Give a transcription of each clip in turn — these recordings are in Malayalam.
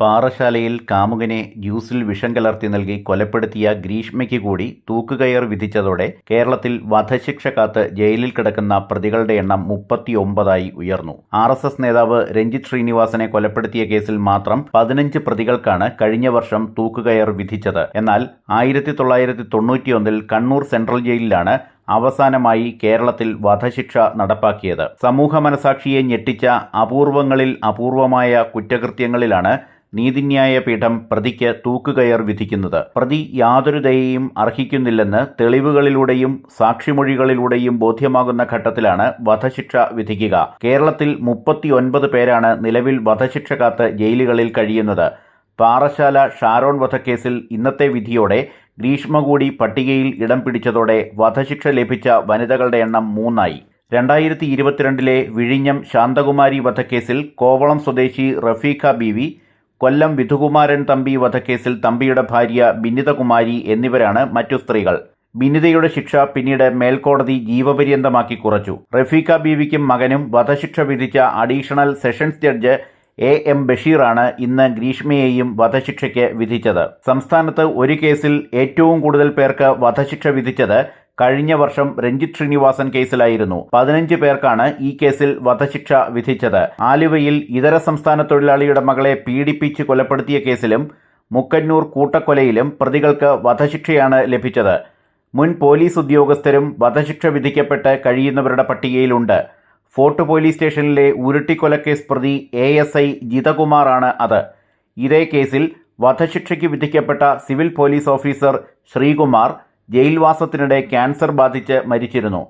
പാറശാലയിൽ കാമുകനെ ജ്യൂസിൽ വിഷം കലർത്തി നൽകി കൊലപ്പെടുത്തിയ ഗ്രീഷ്മയ്ക്ക് കൂടി തൂക്കുകയർ വിധിച്ചതോടെ കേരളത്തിൽ വധശിക്ഷ കാത്ത് ജയിലിൽ കിടക്കുന്ന പ്രതികളുടെ എണ്ണം മുപ്പത്തിയൊമ്പതായി ഉയർന്നു. ആർ എസ് എസ് നേതാവ് രഞ്ജിത് ശ്രീനിവാസനെ കൊലപ്പെടുത്തിയ കേസിൽ മാത്രം പതിനഞ്ച് പ്രതികൾക്കാണ് കഴിഞ്ഞ വർഷം തൂക്കുകയർ വിധിച്ചത്. എന്നാൽ ആയിരത്തി തൊള്ളായിരത്തി തൊണ്ണൂറ്റിയൊന്നിൽ കണ്ണൂർ സെൻട്രൽ ജയിലിലാണ് അവസാനമായി കേരളത്തിൽ വധശിക്ഷ നടപ്പാക്കിയത്. സമൂഹ മനസാക്ഷിയെ ഞെട്ടിച്ച അപൂർവങ്ങളിൽ അപൂർവമായ കുറ്റകൃത്യങ്ങളിലാണ് നീതിന്യായ പീഠം പ്രതിക്ക് തൂക്കുകയർ വിധിക്കുന്നത്. പ്രതി യാതൊരു ദയയും അർഹിക്കുന്നില്ലെന്ന് തെളിവുകളിലൂടെയും സാക്ഷിമൊഴികളിലൂടെയും ബോധ്യമാകുന്ന ഘട്ടത്തിലാണ് വധശിക്ഷ വിധിക്കുക. കേരളത്തിൽ മുപ്പത്തിയൊൻപത് പേരാണ് നിലവിൽ വധശിക്ഷ കാത്ത് ജയിലുകളിൽ കഴിയുന്നത്. പാറശാല ഷാരോൺ വധക്കേസിൽ ഇന്നത്തെ വിധിയോടെ ഗ്രീഷ്മ കൂടി പട്ടികയിൽ ഇടം പിടിച്ചതോടെ വധശിക്ഷ ലഭിച്ച വനിതകളുടെ എണ്ണം മൂന്നായി. രണ്ടായിരത്തി ഇരുപത്തിരണ്ടിലെ വിഴിഞ്ഞം ശാന്തകുമാരി വധക്കേസിൽ കോവളം സ്വദേശി റഫീഖ ബീവി കൊല്ലം വിധുകുമാരൻ തമ്പി വധക്കേസിൽ തമ്പിയുടെ ഭാര്യ ബിന്നിതകുമാരി എന്നിവരാണ് മറ്റു സ്ത്രീകൾ. ബിന്നിതയുടെ ശിക്ഷ പിന്നീട് മേൽക്കോടതി ജീവപര്യന്തമാക്കി കുറച്ചു. റഫീഖ ബീവിക്കും മകനും വധശിക്ഷ വിധിച്ച additional sessions judge A M ബഷീറാണ് ഇന്ന് ഗ്രീഷ്മയെയും വധശിക്ഷയ്ക്ക് വിധിച്ചത്. സംസ്ഥാനത്ത് ഒരു കേസിൽ ഏറ്റവും കൂടുതൽ പേർക്ക് വധശിക്ഷ വിധിച്ചത് കഴിഞ്ഞ വർഷം രഞ്ജിത് ശ്രീനിവാസൻ കേസിലായിരുന്നു. പതിനഞ്ച് പേർക്കാണ് ഈ കേസിൽ വധശിക്ഷ വിധിച്ചത്. ആലുവയിൽ ഇതര സംസ്ഥാന തൊഴിലാളിയുടെ മകളെ പീഡിപ്പിച്ച് കൊലപ്പെടുത്തിയ കേസിലും മുക്കന്നൂർ കൂട്ടക്കൊലയിലും പ്രതികൾക്ക് വധശിക്ഷയാണ് ലഭിച്ചത്. മുൻ പോലീസ് ഉദ്യോഗസ്ഥരും വധശിക്ഷ വിധിക്കപ്പെട്ട് കഴിയുന്നവരുടെ പട്ടികയിലുണ്ട്. ഫോർട്ട് പോലീസ് സ്റ്റേഷനിലെ ഉരുട്ടിക്കൊലക്കേസ് പ്രതി എ എസ് ഐ ജിതകുമാറാണ് അത്. ഇതേ കേസിൽ വധശിക്ഷയ്ക്ക് വിധിക്കപ്പെട്ട സിവിൽ പോലീസ് ഓഫീസർ ശ്രീകുമാർ ജയിൽവാസത്തിനിടെ ക്യാൻസർ ബാധിച്ച് മരിച്ചിരുന്നു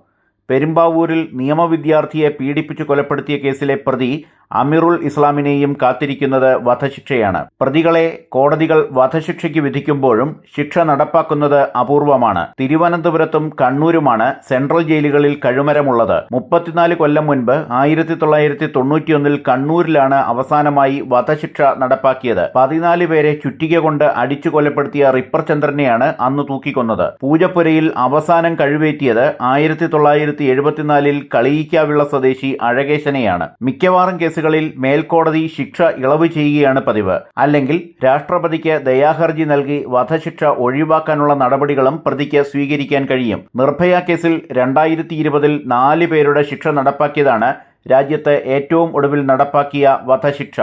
പെരുമ്പാവൂരിൽ നിയമവിദ്യാർത്ഥിയെ പീഡിപ്പിച്ചു കൊലപ്പെടുത്തിയ കേസിലെ പ്രതി അമിറുൽ ഇസ്ലാമിനെയും കാത്തിരിക്കുന്നത് വധശിക്ഷയാണ്. പ്രതികളെ കോടതികൾ വധശിക്ഷയ്ക്ക് വിധിക്കുമ്പോഴും ശിക്ഷ നടപ്പാക്കുന്നത് അപൂർവമാണ്. തിരുവനന്തപുരത്തും കണ്ണൂരുമാണ് സെൻട്രൽ ജയിലുകളിൽ കഴുമരമുള്ളത്. മുപ്പത്തിനാല് കൊല്ലം മുൻപ് ആയിരത്തി തൊള്ളായിരത്തി തൊണ്ണൂറ്റിയൊന്നിൽ കണ്ണൂരിലാണ് അവസാനമായി വധശിക്ഷ നടപ്പാക്കിയത്. പതിനാല് പേരെ ചുറ്റിക കൊണ്ട് അടിച്ചു കൊലപ്പെടുത്തിയ റിപ്പർ ചന്ദ്രനെയാണ് അന്ന് തൂക്കിക്കൊന്നത്. പൂജപ്പുരയിൽ അവസാനം കഴിവേറ്റിയത് ആയിരത്തി തൊള്ളായിരത്തി എഴുപത്തിനാലിൽ കളിയിക്കാവിള സ്വദേശി അഴകേശനെയാണ്. മിക്കവാറും കേസുകളിൽ മേൽക്കോടതി ശിക്ഷ ഇളവ് ചെയ്യുകയാണ് പതിവ്. അല്ലെങ്കിൽ രാഷ്ട്രപതിക്ക് ദയാഹർജി നൽകി വധശിക്ഷ ഒഴിവാക്കാനുള്ള നടപടികളും പ്രതിക്ക് സ്വീകരിക്കാൻ കഴിയും. നിർഭയ കേസിൽ രണ്ടായിരത്തി ഇരുപതിൽ നാല് പേരുടെ ശിക്ഷ നടപ്പാക്കിയതാണ് രാജ്യത്ത് ഏറ്റവും ഒടുവിൽ നടപ്പാക്കിയ വധശിക്ഷ.